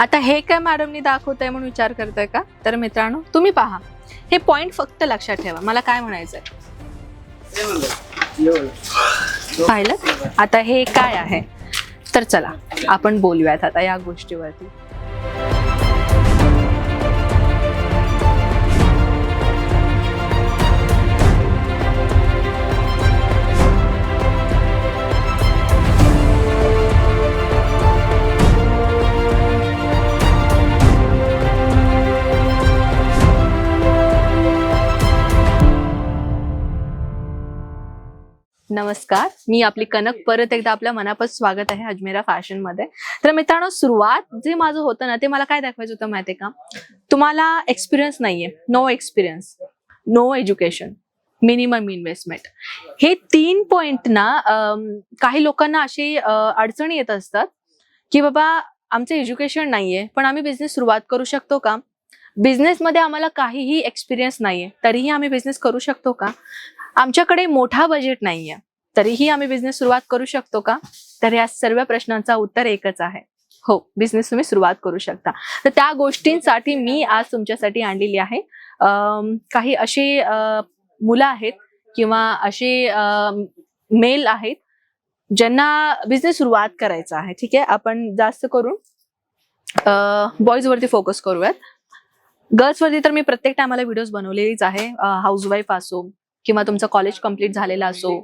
आता हे काय मॅडमनी दाखवतंय म्हणून विचार करताय का? तर मित्रांनो तुम्ही पहा. हे पॉइंट फक्त लक्षात ठेवा. मला काय म्हणायचंय? पाहिलं? आता हे काय आहे? तर चला आपण बोलूयात आता या गोष्टीवरती. नमस्कार. मी आपली कनक. परत एकदा आपल्या मनापासून स्वागत आहे अजमेरा फॅशनमध्ये तर मित्रांनो सुरुवात जे माझं होतं ना ते मला काय दाखवायचं होतं माहितीये का? तुम्हाला एक्सपिरियन्स नाहीये. No experience no education minimum investment हे तीन पॉइंट ना काही लोकांना अशी अडचणी येत असतात की बाबा आमचं एज्युकेशन नाहीये पण आम्ही बिझनेस सुरुवात करू शकतो का? बिझनेसमध्ये आम्हाला काहीही एक्सपिरियन्स नाहीये. तरीही आम्ही बिझनेस करू शकतो का? आमच्याकडे मोठा बजेट नाहीये. तरीही आम्ही बिझनेस सुरुवात करू शकतो का? तर या सर्व प्रश्नांचा उत्तर एकच आहे. हो बिझनेस तुम्ही सुरुवात करू शकता. तर त्या गोष्टींसाठी मी आज तुमच्यासाठी आणलेली आहे. काही अशी मुलं आहेत किंवा असे मेल आहेत ज्यांना बिझनेस सुरुवात करायचा आहे. ठीक आहे? आपण जास्त करून बॉईज वरती फोकस करूयात. गर्ल्स वरती तर मी प्रत्येक टायमाला व्हिडिओज बनवलेलीच आहे. हाऊसवाईफ असो किंवा तुमचं कॉलेज कंप्लीट झालेलं असो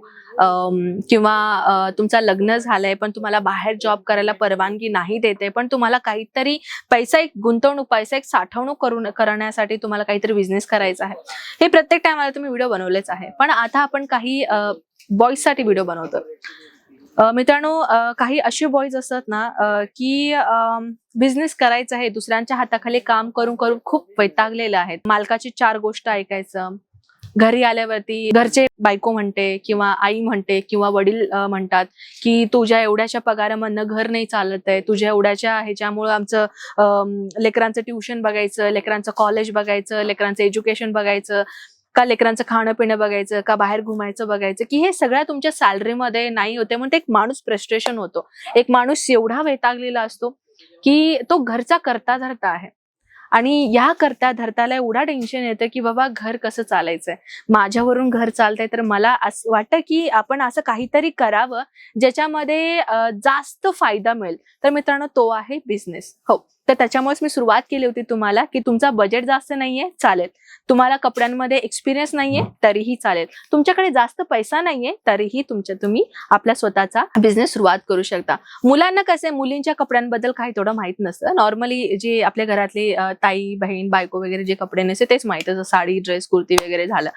किंवा तुमचं लग्न झालंय पण तुम्हाला बाहेर जॉब करायला परवानगी नाही देते पण तुम्हाला काहीतरी पैसा एक गुंतवणूक पैसा एक साठवणूक करून करण्यासाठी तुम्हाला काहीतरी बिझनेस करायचा आहे. हे प्रत्येक टायमाला तुम्ही व्हिडिओ बनवलेच आहे. पण आता आपण काही बॉईजसाठी व्हिडिओ बनवतो मित्रांनो काही असे बॉईज असतात ना की बिझनेस करायचं आहे दुसऱ्यांच्या हाताखाली काम करून करून खूप वैतागलेलं आहे मालकाची चार गोष्ट ऐकायचं घरी आल्यावरती घरचे बायको म्हणते किंवा आई म्हणते किंवा वडील म्हणतात की तुझ्या एवढ्याच्या पगारामधनं घर नाही चालत आहे तुझ्या एवढ्याच्या ह्याच्यामुळं आमचं लेकरांचं ट्युशन बघायचं लेकरांचं कॉलेज बघायचं लेकरांचं एज्युकेशन बघायचं का लेकरांचं खाणं पिणं बघायचं का बाहेर घुमायचं बघायचं की हे सगळ्या तुमच्या सॅलरीमध्ये नाही होते म्हणून ते एक माणूस फ्रस्ट्रेशन होतो. एक माणूस एवढा वैतागलेला असतो की तो घरचा करता धरता आहे. आणि या करता धरताला एवढा टेन्शन येतं की बाबा घर कसं चालायचंय? माझ्यावरून घर चालतंय तर मला असं वाटतं की आपण असं काहीतरी करावं ज्याच्यामध्ये जास्त फायदा मिळेल. तर मित्रांनो तो आहे बिझनेस हो. तर त्याच्यामुळेच मी सुरुवात केली होती तुम्हाला की तुमचा बजेट जास्त नाहीये चालेल. तुम्हाला कपड्यांमध्ये एक्सपिरियन्स नाहीये तरीही चालेल. तुमच्याकडे जास्त पैसा नाहीये तरीही तुमच्या तुम्ही आपल्या स्वतःचा बिझनेस सुरुवात करू शकता. मुलांना कसे मुलींच्या कपड्यांबद्दल काही थोडं माहीत नसतं. नॉर्मली जे आपल्या घरातले ताई बहीण बायको वगैरे जे कपडे नसते तेच माहीत असतं. साडी ड्रेस कुर्ती वगैरे झालं.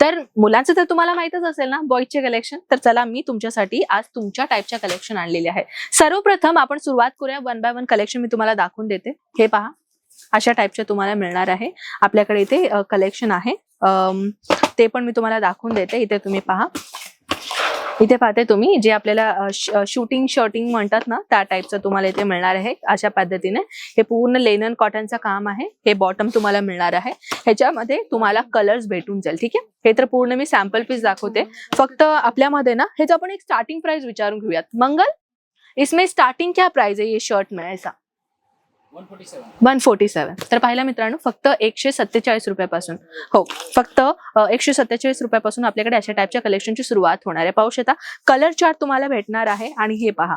तर मुलांचं तर तुम्हाला माहितच असेल ना बॉईजचे कलेक्शन तर चला मी तुमच्यासाठी आज तुमच्या टाईपच्या कलेक्शन आणलेले आहे. सर्वप्रथम आपण सुरुवात करूया. वन बाय वन कलेक्शन मी तुम्हाला दाखवून देते. हे पहा. अशा टाईपच्या तुम्हाला मिळणार आहे. आपल्याकडे इथे कलेक्शन आहे. ते पण मी तुम्हाला दाखवून देते. इथे तुम्ही पहा. इथे पाहते तुम्ही जे आपल्याला शूटिंग शर्टिंग म्हणतात ना त्या टाईपचं तुम्हाला इथे मिळणार आहे. अशा पद्धतीने. हे पूर्ण लेनन कॉटनचं काम आहे. हे बॉटम तुम्हाला मिळणार आहे. ह्याच्यामध्ये तुम्हाला कलर्स भेटून जाईल. ठीक आहे? हे तर पूर्ण मी सॅम्पल पीस दाखवते. फक्त आपल्यामध्ये ना ह्याचं आपण एक स्टार्टिंग प्राइस विचारून घेऊयात. मंगल इसमें स्टार्टिंग क्या प्राइस आहे? ये शर्ट में ऐसा वन फोर्टी सेवन तर पाहिला मित्रांनो फक्त एकशे सत्तेचाळीस रुपयापासून. हो फक्त एकशे सत्तेचाळीस रुपयापासून आपल्याकडे अशा टाईपच्या कलेक्शनची सुरुवात होणार आहे. पाहू शकता कलर चार्ट तुम्हाला भेटणार आहे आणि हे पहा.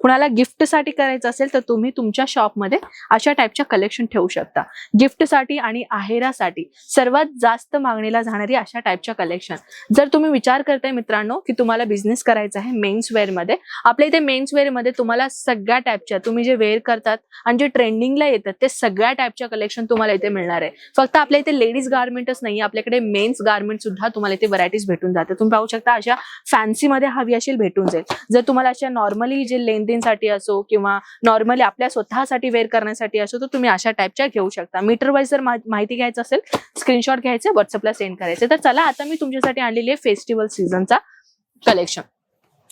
कुणाला गिफ्टसाठी करायचं असेल तर तुम्ही तुमच्या शॉपमध्ये अशा टाईपच्या कलेक्शन ठेवू शकता. गिफ्टसाठी आणि आहेरासाठी सर्वात जास्त मागणीला जाणारी अशा टाईपच्या कलेक्शन जर तुम्ही विचार करताय मित्रांनो की तुम्हाला बिझनेस करायचा आहे मेन्समध्ये आपल्या इथे मेन्स वेअरमध्ये तुम्हाला सगळ्या टाईपच्या तुम्ही जे वेअर करतात आणि जे ट्रेंडिंगला येतात ते सगळ्या टाईपच्या कलेक्शन तुम्हाला इथे मिळणार आहे. फक्त आपल्या इथे लेडीज गार्मेंटच नाही आपल्याकडे मेन्स गार्मेंट सुद्धा तुम्हाला इथे व्हरायटीज भेटून जाते. तुम्ही पाहू शकता अशा फॅन्सीमध्ये हवी असेल भेटून जाईल. जर तुम्हाला अशा नॉर्मली जे भिंतींसाठी असो किंवा नॉर्मली आपल्या स्वतःसाठी वेअर करण्यासाठी असो तर तुम्ही अशा टाईपच्या घेऊ शकता. मीटर वाईज जर माहिती घ्यायचं असेल स्क्रीनशॉट घ्यायचं व्हॉट्सअपला सेंड करायचे. तर चला आता मी तुमच्यासाठी आणलेली आहे फेस्टिवल सीझनचा कलेक्शन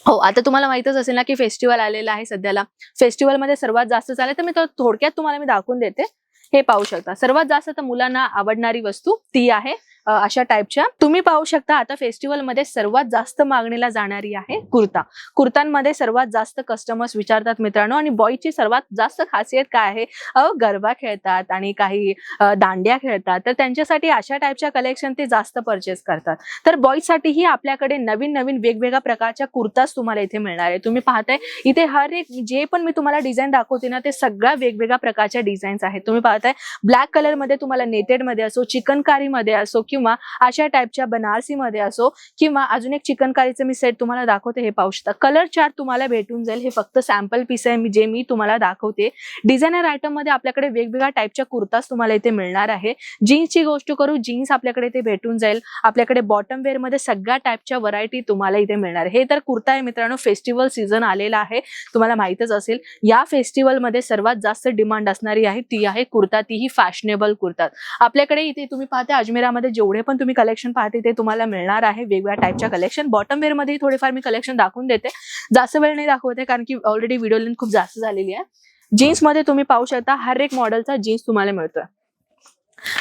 हो आता तुम्हाला माहितच असेल ना की फेस्टिवल आलेला आहे सध्याला. फेस्टिवलमध्ये सर्वात जास्त चालेल. तर मी तो थोडक्यात तुम्हाला मी दाखवून देते. हे पाहू शकता. सर्वात जास्त तर मुलांना आवडणारी वस्तू ती आहे अशा टाईपच्या तुम्ही पाहू शकता आता फेस्टिवलमध्ये सर्वात जास्त मागणीला जाणारी आहे कुर्ता. कुर्तांमध्ये सर्वात जास्त कस्टमर्स विचारतात मित्रांनो आणि बॉयची सर्वात जास्त खासियत काय आहे? अहो गरबा खेळतात आणि काही दांड्या खेळतात. तर त्यांच्यासाठी अशा टाईपच्या कलेक्शन ते जास्त परचेस करतात. तर बॉईजसाठीही आपल्याकडे नवीन नवीन वेगवेगळ्या प्रकारच्या कुर्ताच तुम्हाला इथे मिळणार आहे. तुम्ही पाहताय इथे हर एक जे पण मी तुम्हाला डिझाईन दाखवते ना ते सगळ्या वेगवेगळ्या प्रकारच्या डिझाईन्स आहेत. तुम्ही पाहताय ब्लॅक कलरमध्ये तुम्हाला नेटेडमध्ये असो चिकनकारी मध्ये असो किंवा किंवा अशा टाईपच्या बनारसी मध्ये असो किंवा अजून एक चिकनकारीचं मी सेट तुम्हाला दाखवते हे पाहू शकता. कलर चार्ट तुम्हाला भेटून जाईल. हे फक्त सॅम्पल पीस आहे जे मी तुम्हाला दाखवते. डिझायनर आयटममध्ये आपल्याकडे वेगवेगळ्या टाईपच्या कुर्ताज तुम्हाला इथे मिळणार आहे. जीन्सची गोष्ट करू जीन्स आपल्याकडे इथे भेटून जाईल. आपल्याकडे बॉटम वेअरमध्ये सगळ्या टाईपच्या व्हरायटी तुम्हाला इथे मिळणार. हे तर कुर्ता आहे मित्रांनो फेस्टिवल सीझन आलेला आहे. तुम्हाला माहितच असेल या फेस्टिवलमध्ये सर्वात जास्त डिमांड असणारी आहे ती आहे कुर्ता. तीही फॅशनेबल कुर्ता. आपल्याकडे इथे तुम्ही पाहता अजमेरामध्ये जेवढे पण तुम्ही कलेक्शन पाहते ते तुम्हाला मिळणार आहे. वेगवेगळ्या टाईपच्या कलेक्शन बॉटम वेअरमध्ये थोडेफार मी कलेक्शन दाखवून देते. जास्त वेळ नाही दाखवते कारण की ऑलरेडी व्हिडिओ लेंथ खूप जास्त झालेली आहे. जीन्समध्ये तुम्ही पाहू शकता हर एक मॉडेलचा जीन्स तुम्हाला मिळतोय.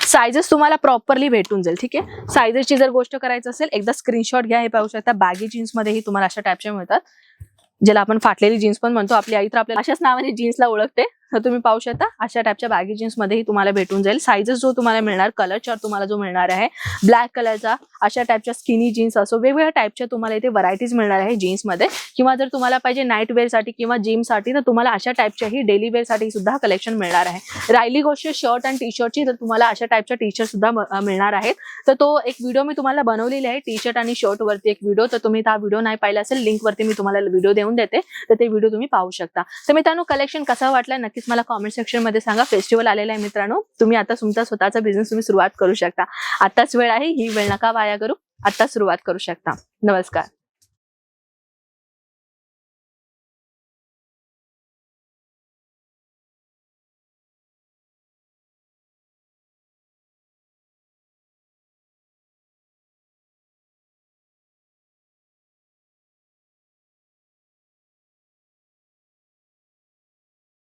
सायझेस तुम्हाला प्रॉपरली भेटून जाईल ठीक आहे? सायझेसची जर गोष्ट करायचं असेल एकदा स्क्रीनशॉट घ्या हे पाहू शकता. बॅगी जीन्समध्येही तुम्हाला अशा टाईपच्या मिळतात. ज्याला आपण फाटलेली जीन्स पण म्हणतो आपली आई तर आपल्याला अशाच नावाने जीन्सला ओळखते. तर तुम्ही पाहू शकता. अशा टाईपच्या बॅगी जीन्स मध्येही तुम्हाला भेटून जाईल. साईजेस जो तुम्हाला मिळणार कलर चार्ट तुम्हाला जो मिळणार आहे ब्लॅक कलरचा अशा टाईपच्या स्किनी जीन्स असो वेगवेगळ्या टाईपच्या तुम्हाला इथे व्हरायटीज मिळणार आहे जीन्समध्ये किंवा जर तुम्हाला पाहिजे नाईट वेअरसाठी किंवा जिमसाठी तर तुम्हाला अशा टाईपच्याही डेली वेअरसाठी सुद्धा कलेक्शन मिळणार आहे. रायली गोष्ट शर्ट आणि टी शर्टची तर तुम्हाला अशा टाईपच्या टी शर्ट सुद्धा मिळणार आहेत. तर तो एक व्हिडिओ मी तुम्हाला बनवलेली आहे. टी शर्ट आणि शर्ट वरती एक व्हिडिओ तर तुम्ही हा व्हिडिओ नाही पाहिला असेल लिंक वरती मी तुम्हाला व्हिडिओ देऊन देते. तर ते व्हिडिओ तुम्ही पाहू शकता. तर मित्रांनो कलेक्शन कसा वाटला? नक्कीच मला कॉमेंट सेक्शनमध्ये सांगा. फेस्टिवल आलेला आहे मित्रांनो. तुम्ही आता तुमचा स्वतःचा बिझनेस तुम्ही सुरुवात करू शकता. आताच वेळ आहे. ही वेळ नका वाया करू. आता सुरुवात करू शकता. नमस्कार.